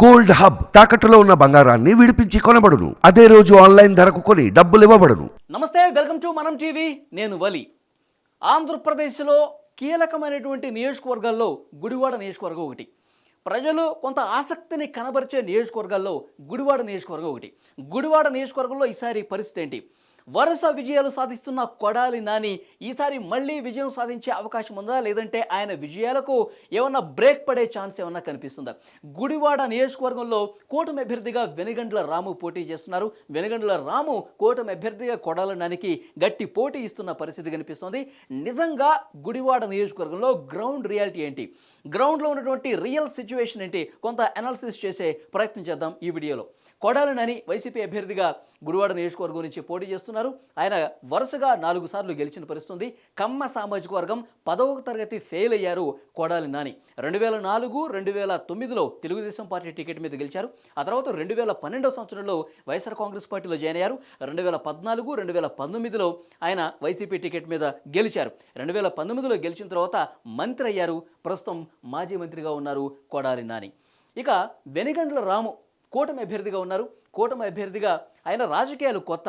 Gold hub తాకట్టులో ఉన్న బంగారాన్ని విడిపించి కొనబడును. అదే రోజు ఆన్లైన్ ధరకు కొని డబ్బులు ఇవ్వబడును. నమస్తే వెల్కమ్ టు మనం టీవీ. నేను వలి. ఆంధ్రప్రదేశ్లో కీలకమైనటువంటి నియోజకవర్గాల్లో గుడివాడ నియోజకవర్గం ఒకటి. ప్రజలు కొంత ఆసక్తిని కనబరిచే నియోజకవర్గాల్లో గుడివాడ నియోజకవర్గం ఒకటి. గుడివాడ నియోజకవర్గంలో ఈసారి పరిస్థితి ఏంటి? వరుస విజయాలు సాధిస్తున్న కొడాలి నాని ఈసారి మళ్ళీ విజయం సాధించే అవకాశం ఉందా? లేదంటే ఆయన విజయాలకు ఏమన్నా బ్రేక్ పడే ఛాన్స్ ఏమన్నా కనిపిస్తుందా? గుడివాడ నియోజకవర్గంలో కూటమి అభ్యర్థిగా వెనుగండ్ల రాము పోటీ చేస్తున్నారు. వెనుగండ్ల రాము కూటమి అభ్యర్థిగా కొడాలి నానికి గట్టి పోటీ ఇస్తున్న పరిస్థితి కనిపిస్తుంది. నిజంగా గుడివాడ నియోజకవర్గంలో గ్రౌండ్ రియాలిటీ ఏంటి? గ్రౌండ్లో ఉన్నటువంటి రియల్ సిచ్యువేషన్ ఏంటి? కొంత అనాలిసిస్ చేసే ప్రయత్నం చేద్దాం ఈ వీడియోలో. కొడాలనని వైసీపీ అభ్యర్థిగా గుడివాడ నియోజకవర్గం నుంచి పోటీ చేస్తున్నారు. ఆయన వరుసగా నాలుగు సార్లు గెలిచిన పరిస్థితుంది. కమ్మ సామాజిక వర్గం పదవ తరగతి ఫెయిల్ అయ్యారు కొడాలి నాని. రెండు వేల నాలుగు రెండు వేల తొమ్మిదిలో తెలుగుదేశం పార్టీ టికెట్ మీద గెలిచారు. ఆ తర్వాత రెండు వేల పన్నెండవ సంవత్సరంలో వైఎస్ఆర్ కాంగ్రెస్ పార్టీలో జాయిన్ అయ్యారు. రెండు వేల పద్నాలుగు రెండు వేల పంతొమ్మిదిలో ఆయన వైసీపీ టికెట్ మీద గెలిచారు. రెండు వేల పంతొమ్మిదిలో గెలిచిన తర్వాత మంత్రి అయ్యారు. ప్రస్తుతం మాజీ మంత్రిగా ఉన్నారు కొడాలి నాని. ఇక వెనిగండ్ల రాము కూటమి అభ్యర్థిగా ఉన్నారు. కూటమి అభ్యర్థిగా ఆయన రాజకీయాలు కొత్త.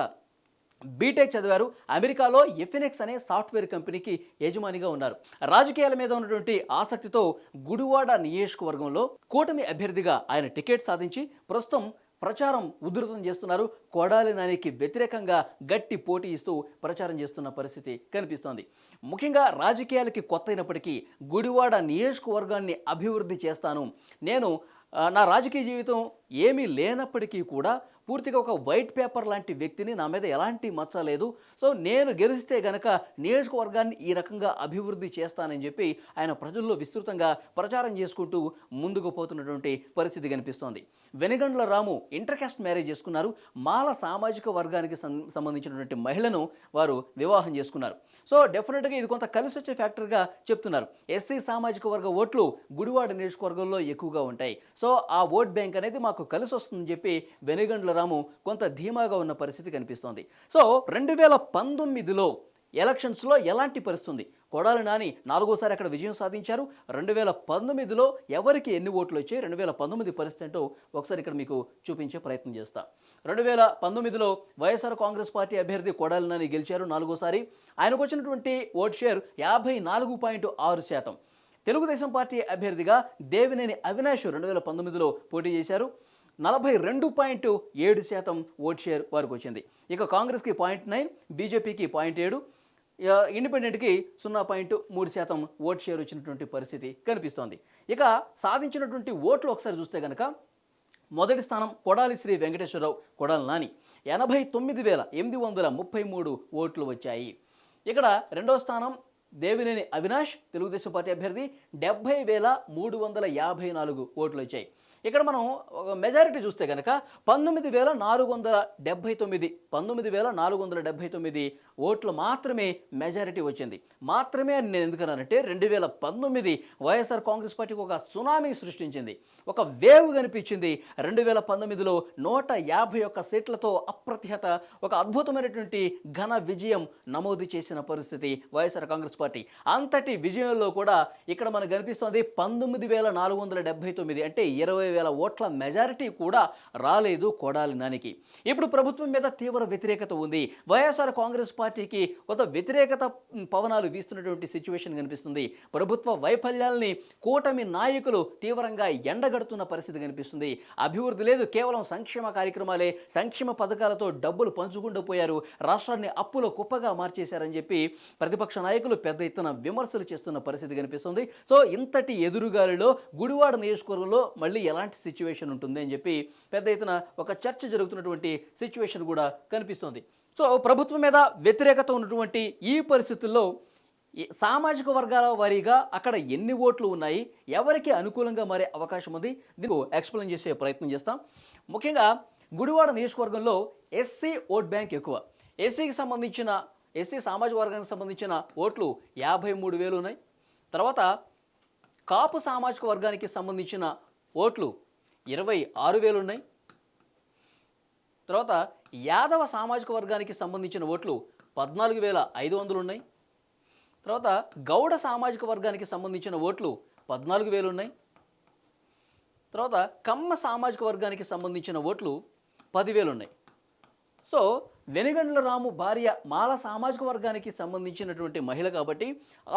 బీటెక్ చదివారు. అమెరికాలో ఎఫినెక్స్ అనే సాఫ్ట్వేర్ కంపెనీకి యజమానిగా ఉన్నారు. రాజకీయాల మీద ఉన్నటువంటి ఆసక్తితో గుడివాడ నియోజకవర్గంలో కూటమి అభ్యర్థిగా ఆయన టికెట్ సాధించి ప్రస్తుతం ప్రచారం ఉధృతం చేస్తున్నారు. కొడాలి నానికి వ్యతిరేకంగా గట్టి పోటీ ఇస్తూ ప్రచారం చేస్తున్న పరిస్థితి కనిపిస్తోంది. ముఖ్యంగా రాజకీయాలకి కొత్త అయినప్పటికీ గుడివాడ నియోజకవర్గాన్ని అభివృద్ధి చేస్తాను. నేను నా రాజకీయ జీవితం ఏమీ లేనప్పటికీ కూడా పూర్తిగా ఒక వైట్ పేపర్ లాంటి వ్యక్తిని నా మీద ఎలాంటి మచ్చ లేదు. సో నేను గెలిస్తే గనక నియోజకవర్గాన్ని ఈ రకంగా అభివృద్ధి చేస్తానని చెప్పి ఆయన ప్రజల్లో విస్తృతంగా ప్రచారం చేసుకుంటూ ముందుకు పోతున్నటువంటి పరిస్థితి కనిపిస్తోంది. Venugandla Ramu inter caste marriage చేసుకున్నారు. మాల సామాజిక వర్గానికి సంబంధించినటువంటి మహిళను వారు వివాహం చేసుకున్నారు. సో డెఫినెట్గా ఇది కొంత కలిసి వచ్చే ఫ్యాక్టర్గా చెప్తున్నారు. ఎస్సీ సామాజిక వర్గ ఓట్లు గుడివాడ నియోజకవర్గంలో ఎక్కువగా ఉంటాయి. సో ఆ ఓట్ బ్యాంక్ అనేది మాకు కలిసి వస్తుందని చెప్పి వెనుగండ్ల రాము కొంత ధీమాగా ఉన్న పరిస్థితి కనిపిస్తోంది. సో రెండు వేల పంతొమ్మిదిలో ఎలక్షన్స్లో ఎలాంటి పరిస్థితి ఉంది కొడాలి నాని నాలుగోసారి అక్కడ విజయం సాధించారు. రెండు వేల పంతొమ్మిదిలో ఎవరికి ఎన్ని ఓట్లు వచ్చాయి? రెండు వేల పంతొమ్మిది పరిస్థితి ఏంటో ఒకసారి ఇక్కడ మీకు చూపించే ప్రయత్నం చేస్తా. రెండు వేల పంతొమ్మిదిలో వైఎస్ఆర్ కాంగ్రెస్ పార్టీ అభ్యర్థి కొడాలి నాని గెలిచారు నాలుగోసారి. ఆయనకు వచ్చినటువంటి ఓట్ షేర్ యాభై నాలుగు పాయింట్ ఆరు శాతం. తెలుగుదేశం పార్టీ అభ్యర్థిగా దేవినేని అవినాష్ రెండు వేల పంతొమ్మిదిలో పోటీ చేశారు. నలభై రెండు పాయింట్ ఏడు శాతం ఓట్ షేర్ వారికి వచ్చింది. ఇక కాంగ్రెస్కి పాయింట్ నైన్ బీజేపీకి పాయింట్ ఏడు ఇండిపెండెంట్కి సున్నా పాయింట్ మూడు శాతం ఓట్ షేర్ వచ్చినటువంటి పరిస్థితి కనిపిస్తోంది. ఇక సాధించినటువంటి ఓట్లు ఒకసారి చూస్తే కనుక మొదటి స్థానం కొడాలి శ్రీ వెంకటేశ్వరరావు కొడాలి నాని. ఎనభై తొమ్మిది వేల ఎనిమిది వందల ముప్పై మూడు ఓట్లు వచ్చాయి. ఇక్కడ రెండో స్థానం దేవినేని అవినాష్ తెలుగుదేశం పార్టీ అభ్యర్థి డెబ్బై వేల మూడు వందల యాభై నాలుగు ఓట్లు వచ్చాయి. ఇక్కడ మనం ఒక మెజారిటీ చూస్తే కనుక పంతొమ్మిది వేల నాలుగు వందల డెబ్బై తొమ్మిది పంతొమ్మిది వేల నాలుగు వందల డెబ్బై తొమ్మిది ఓట్లు మాత్రమే మెజారిటీ వచ్చింది. మాత్రమే అని నేను ఎందుకన్నానంటే రెండు వేల పంతొమ్మిది వైఎస్ఆర్ కాంగ్రెస్ పార్టీకి ఒక సునామీ సృష్టించింది. ఒక వేవ్ కనిపించింది. రెండు వేల పంతొమ్మిదిలో నూట యాభై ఒక్క సీట్లతో అప్రతిహత ఒక అద్భుతమైనటువంటి ఘన విజయం నమోదు చేసిన పరిస్థితి వైఎస్ఆర్ కాంగ్రెస్ పార్టీ. అంతటి విజయంలో కూడా ఇక్కడ మనకు కనిపిస్తోంది పంతొమ్మిది వేల నాలుగు వందల డెబ్బై తొమ్మిది అంటే ఇరవై వేల ఓట్ల మెజారిటీ కూడా రాలేదు కొడాలి నానికి ఇప్పుడు ప్రభుత్వం మీద తీవ్ర వ్యతిరేకత ఉంది. వైఎస్ఆర్ కాంగ్రెస్ పార్టీకి కొంత వ్యతిరేకత పవనాలు వీస్తున్నటువంటి సిచ్యువేషన్ కనిపిస్తుంది. ప్రభుత్వ వైఫల్యాల్ని కూటమి నాయకులు తీవ్రంగా ఎండగడుతున్న పరిస్థితి కనిపిస్తుంది. అభివృద్ధి లేదు కేవలం సంక్షేమ కార్యక్రమాలే సంక్షేమ పథకాలతో డబ్బులు పంచుకుంటూ పోయారు రాష్ట్రాన్ని అప్పుల కుప్పగా మార్చేశారని చెప్పి ప్రతిపక్ష నాయకులు పెద్ద ఎత్తున విమర్శలు చేస్తున్న పరిస్థితి కనిపిస్తుంది. సో ఇంతటి ఎదురుగాలిలో గుడివాడ నియోజకవర్గంలో మళ్ళీ ఎలాంటి సిచ్యువేషన్ ఉంటుంది అని చెప్పి పెద్ద ఎత్తున ఒక చర్చ జరుగుతున్నటువంటి సిచ్యువేషన్ కూడా కనిపిస్తోంది. సో ప్రభుత్వం మీద వ్యతిరేకత ఉన్నటువంటి ఈ పరిస్థితుల్లో ఈ సామాజిక వర్గాల వారీగా అక్కడ ఎన్ని ఓట్లు ఉన్నాయి ఎవరికి అనుకూలంగా మారే అవకాశం ఉంది దీనికి ఎక్స్ప్లెయిన్ చేసే ప్రయత్నం చేస్తాం. ముఖ్యంగా గుడివాడ నియోజకవర్గంలో ఎస్సీ ఓట్ బ్యాంక్ ఎక్కువ. ఎస్సీకి సంబంధించిన ఎస్సీ సామాజిక వర్గానికి సంబంధించిన ఓట్లు యాభై మూడు వేలు ఉన్నాయి. తర్వాత కాపు సామాజిక వర్గానికి సంబంధించిన ఓట్లు ఇరవై ఆరు వేలు ఉన్నాయి తర్వాత యాదవ సామాజిక వర్గానికి సంబంధించిన ఓట్లు పద్నాలుగు వేల ఐదు వందలు ఉన్నాయి తర్వాత గౌడ సామాజిక వర్గానికి సంబంధించిన ఓట్లు పద్నాలుగు వేలు ఉన్నాయి తర్వాత కమ్మ సామాజిక వర్గానికి సంబంధించిన ఓట్లు పదివేలు ఉన్నాయి సో వెనుగండ్ల రాము భార్య మాల సామాజిక వర్గానికి సంబంధించినటువంటి మహిళ కాబట్టి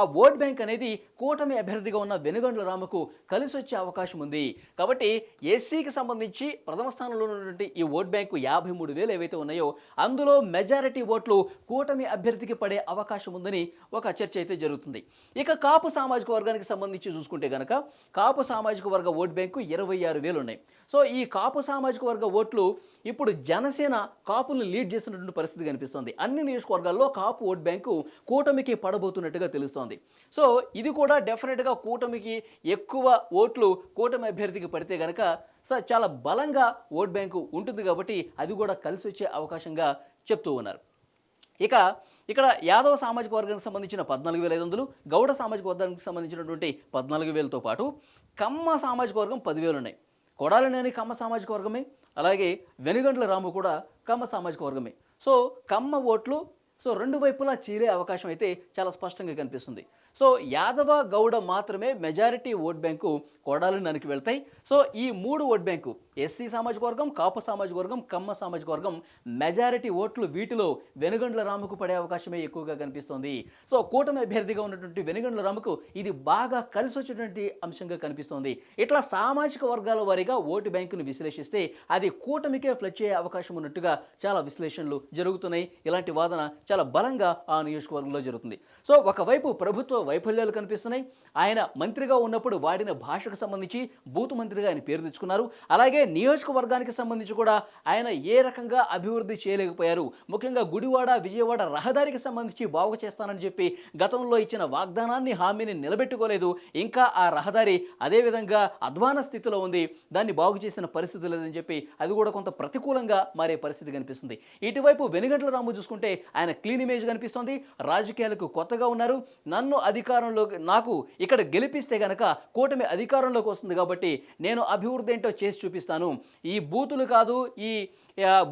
ఆ ఓట్ బ్యాంక్ అనేది కూటమి అభ్యర్థిగా ఉన్న వెనుగండ్ల రాముకు కలిసి వచ్చే అవకాశం ఉంది. కాబట్టి ఎస్సీకి సంబంధించి ప్రథమ స్థానంలో ఉన్నటువంటి ఈ ఓట్ బ్యాంకు యాభై మూడు వేలు ఏవైతే ఉన్నాయో అందులో మెజారిటీ ఓట్లు కూటమి అభ్యర్థికి పడే అవకాశం ఉందని ఒక చర్చ అయితే జరుగుతుంది. ఇక కాపు సామాజిక వర్గానికి సంబంధించి చూసుకుంటే కనుక కాపు సామాజిక వర్గ ఓట్ బ్యాంకు ఇరవై ఆరు వేలు ఉన్నాయి. సో ఈ కాపు సామాజిక వర్గ ఓట్లు ఇప్పుడు జనసేన కాపులను లీడ్ చేస్తున్నటువంటి పరిస్థితి కనిపిస్తోంది. అన్ని నియోజకవర్గాల్లో కాపు ఓట్ బ్యాంకు కూటమికి పడబోతున్నట్టుగా తెలుస్తోంది. సో ఇది కూడా డెఫినెట్గా కూటమికి ఎక్కువ ఓట్లు కూటమి అభ్యర్థికి పడితే కనుక సో చాలా బలంగా ఓట్ బ్యాంకు ఉంటుంది కాబట్టి అది కూడా కలిసి వచ్చే అవకాశంగా చెప్తూ ఉన్నారు. ఇక ఇక్కడ యాదవ సామాజిక వర్గానికి సంబంధించిన పద్నాలుగు వేల ఐదు వందలు గౌడ సామాజిక వర్గానికి సంబంధించినటువంటి పద్నాలుగు వేలతో పాటు కమ్మ సామాజిక వర్గం పదివేలు ఉన్నాయి కొడాలనేని కమ్మ సామాజిక వర్గమే అలాగే వెనుగండ్ల రాము కూడా కమ్మ సామాజిక వర్గమే. సో కమ్మ ఓట్లు సో రెండు వైపులా చీరే అవకాశం అయితే చాలా స్పష్టంగా కనిపిస్తుంది. సో యాదవ గౌడ మాత్రమే మెజారిటీ ఓట్ బ్యాంకు కొడాలి ననికి వెళ్తాయి. సో ఈ మూడు ఓట్ బ్యాంకు ఎస్సీ సామాజిక వర్గం కాపు సామాజిక వర్గం కమ్మ సామాజిక వర్గం మెజారిటీ ఓట్లు వీటిలో వెనుగండ్ల రాముకు పడే అవకాశమే ఎక్కువగా కనిపిస్తోంది. సో కూటమి అభ్యర్థిగా ఉన్నటువంటి వెనుగండ్ల రాముకు ఇది బాగా కలిసి వచ్చేటువంటి అంశంగా కనిపిస్తోంది. ఇట్లా సామాజిక వర్గాల వారీగా ఓటు బ్యాంకును విశ్లేషిస్తే అది కూటమికే ఫ్లెచ్ అయ్యే అవకాశం ఉన్నట్టుగా చాలా విశ్లేషణలు జరుగుతున్నాయి. ఇలాంటి వాదన చాలా బలంగా ఆ నియోజకవర్గంలో జరుగుతుంది. సో ఒకవైపు ప్రభుత్వ వైఫల్యాలు కనిపిస్తున్నాయి. ఆయన మంత్రిగా ఉన్నప్పుడు వాడిన భాషకు సంబంధించి బూత్ మంత్రిగా ఆయన పేరు తెచ్చుకున్నారు. అలాగే నియోజకవర్గానికి సంబంధించి కూడా ఆయన ఏ రకంగా అభివృద్ధి చేయలేకపోయారు. ముఖ్యంగా గుడివాడ విజయవాడ రహదారికి సంబంధించి బాగు చేస్తానని చెప్పి గతంలో ఇచ్చిన వాగ్దానాన్ని హామీని నిలబెట్టుకోలేదు. ఇంకా ఆ రహదారి అదేవిధంగా అధ్వాన స్థితిలో ఉంది. దాన్ని బాగు చేసిన పరిస్థితి లేదని చెప్పి అది కూడా కొంత ప్రతికూలంగా మారే పరిస్థితి కనిపిస్తుంది. ఇటువైపు వెనుగంట్ల రాము చూసుకుంటే ఆయన క్లీన్ ఇమేజ్ కనిపిస్తోంది. రాజకీయాలకు కొత్తగా ఉన్నారు. నన్ను అధికారంలోకి నాకు ఇక్కడ గెలిపిస్తే గనక కూటమి అధికారంలోకి వస్తుంది కాబట్టి నేను అభివృద్ధి ఏంటో చేసి చూపిస్తాను. ఈ బూతులు కాదు ఈ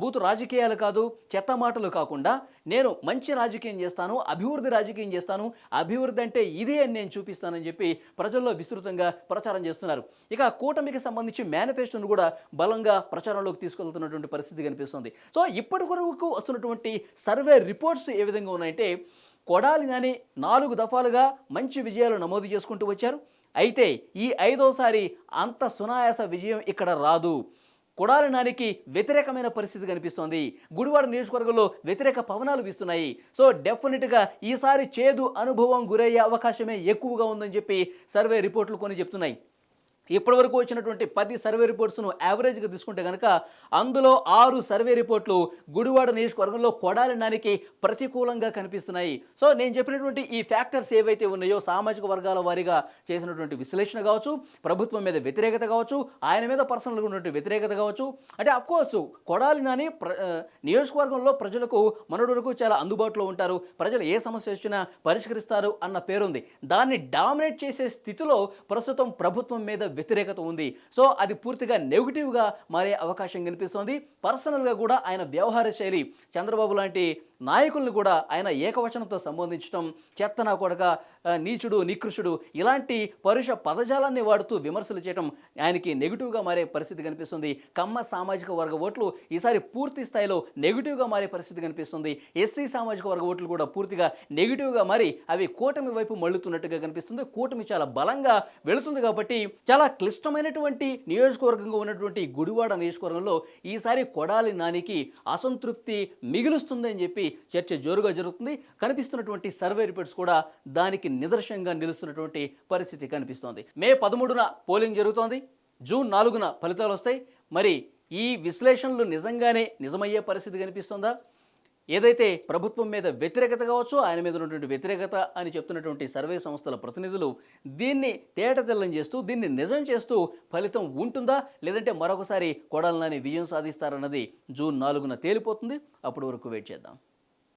బూతు రాజకీయాలు కాదు చెత్త మాటలు కాకుండా నేను మంచి రాజకీయం చేస్తాను అభివృద్ధి రాజకీయం చేస్తాను. అభివృద్ధి అంటే ఇదే అని నేను చూపిస్తానని చెప్పి ప్రజల్లో విస్తృతంగా ప్రచారం చేస్తున్నారు. ఇక కూటమికి సంబంధించి మేనిఫెస్టోను కూడా బలంగా ప్రచారంలోకి తీసుకెళ్తున్నటువంటి పరిస్థితి కనిపిస్తుంది. సో ఇప్పటి వరకు వస్తున్నటువంటి సర్వే రిపోర్ట్స్ ఏ విధంగా ఉన్నాయంటే కొడాలి నాని నాలుగు దఫాలుగా మంచి విజయాలు నమోదు చేసుకుంటూ వచ్చారు. అయితే ఈ ఐదోసారి అంత సునాయాస విజయం ఇక్కడ రాదు. కొడాలి నానికి వ్యతిరేకమైన పరిస్థితి కనిపిస్తోంది. గుడివాడ నియోజకవర్గంలో వ్యతిరేక పవనాలు వీస్తున్నాయి. సో డెఫినెట్గా ఈసారి చేదు అనుభవం గురయ్యే అవకాశమే ఎక్కువగా ఉందని చెప్పి సర్వే రిపోర్ట్లు కొన్ని చెప్తున్నాయి. ఇప్పటివరకు వచ్చినటువంటి పది సర్వే రిపోర్ట్స్ను యావరేజ్గా తీసుకుంటే కనుక అందులో ఆరు సర్వే రిపోర్ట్లు గుడివాడ నియోజకవర్గంలో కొడాలి నానికి ప్రతికూలంగా కనిపిస్తున్నాయి. సో నేను చెప్పినటువంటి ఈ ఫ్యాక్టర్స్ ఏవైతే ఉన్నాయో సామాజిక వర్గాల వారీగా చేసినటువంటి విశ్లేషణ కావచ్చు ప్రభుత్వం మీద వ్యతిరేకత కావచ్చు ఆయన మీద పర్సనల్గా ఉన్నటువంటి వ్యతిరేకత కావచ్చు అంటే అఫ్కోర్స్ కొడాలి నాని ప్ర నియోజకవర్గంలో ప్రజలకు మనడు వరకు చాలా అందుబాటులో ఉంటారు. ప్రజలు ఏ సమస్య వచ్చినా పరిష్కరిస్తారు అన్న పేరుంది. దాన్ని డామినేట్ చేసే స్థితిలో ప్రస్తుతం ప్రభుత్వం మీద వ్యతిరేకత ఉంది. సో అది పూర్తిగా నెగిటివ్గా మారే అవకాశం కనిపిస్తోంది. పర్సనల్గా కూడా ఆయన వ్యవహార శైలి చంద్రబాబు లాంటి నాయకులను కూడా ఆయన ఏకవచనంతో సంబోధించడం చెత్తన కొడక నీచుడు నికృషుడు ఇలాంటి పరుష పదజాలాన్ని వాడుతూ విమర్శలు చేయడం ఆయనకి నెగిటివ్గా మారే పరిస్థితి కనిపిస్తుంది. కమ్మ సామాజిక వర్గ ఓట్లు ఈసారి పూర్తి స్థాయిలో నెగిటివ్గా మారే పరిస్థితి కనిపిస్తుంది. ఎస్సీ సామాజిక వర్గ ఓట్లు కూడా పూర్తిగా నెగిటివ్గా మారి అవి కూటమి వైపు మళ్ళుతున్నట్టుగా కనిపిస్తుంది. కూటమి చాలా బలంగా వెళుతుంది కాబట్టి చాలా క్లిష్టమైనటువంటి నియోజకవర్గంగా ఉన్నటువంటి గుడివాడ నియోజకవర్గంలో ఈసారి కొడాలి నానికి అసంతృప్తి మిగులుస్తుందని చెప్పి చెప్పి చర్చ జోరుగా జరుగుతుంది. కనిపిస్తున్నటువంటి సర్వే రిపోర్ట్స్ కూడా దానికి నిదర్శనంగా నిలుస్తున్నటువంటి పరిస్థితి కనిపిస్తోంది. మే పదమూడున పోలింగ్ జరుగుతోంది. జూన్ నాలుగున ఫలితాలు వస్తాయి. మరి ఈ విశ్లేషణలు నిజంగానే నిజమయ్యే పరిస్థితి కనిపిస్తుందా? ఏదైతే ప్రభుత్వం మీద వ్యతిరేకత కావచ్చు ఆయన మీద ఉన్నటువంటి వ్యతిరేకత అని చెప్తున్నటువంటి సర్వే సంస్థల ప్రతినిధులు దీన్ని తేటతెల్లం చేస్తూ దీన్ని నిజం చేస్తూ ఫలితం ఉంటుందా? లేదంటే మరొకసారి కొడాలని విజయం సాధిస్తారన్నది జూన్ నాలుగున తేలిపోతుంది. అప్పటి వరకు వెయిట్ చేద్దాం.